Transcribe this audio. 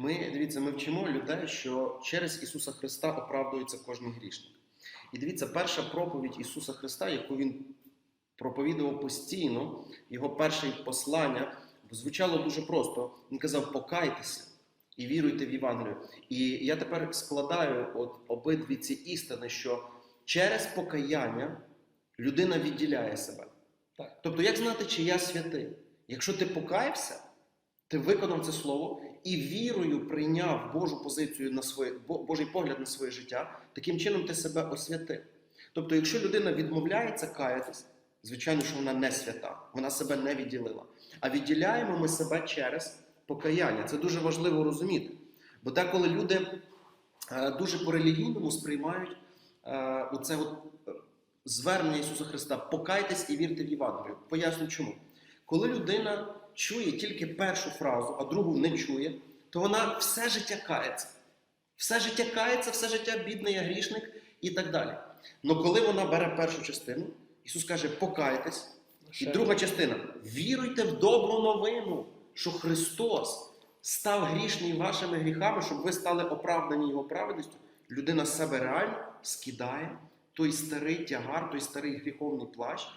Ми дивіться, ми вчимо людей, що через Ісуса Христа оправдується кожен грішник. І дивіться, перша проповідь Ісуса Христа, яку Він проповідував постійно, його перше послання звучало дуже просто. Він казав: покайтеся і віруйте в Євангелію. І я тепер складаю от обидві ці істини, що через покаяння людина відділяє себе. Так. Тобто, як знати, чи я святий? Якщо ти покаявся, ти виконав це слово і вірою прийняв Божу позицію на своє Божий погляд на своє життя, таким чином ти себе освятив. Тобто, якщо людина відмовляється каятись, звичайно, що вона не свята, вона себе не відділила. А відділяємо ми себе через покаяння. Це дуже важливо розуміти. Бо деколи люди е, дуже по-релігійному сприймають е, оце от е, звернення Ісуса Христа покайтесь і вірте в Євангелію. Поясню чому. Коли людина чує тільки першу фразу, а другу не чує, то вона все життя кається. Все життя кається, все життя бідний, я грішник і так далі. Но коли вона бере першу частину, Ісус каже, покайтесь. І друга частина віруйте в добру новину, що Христос став грішний вашими гріхами, щоб ви стали оправдані Його праведністю. Людина з себе реально скидає той старий тягар, той старий гріховний плащ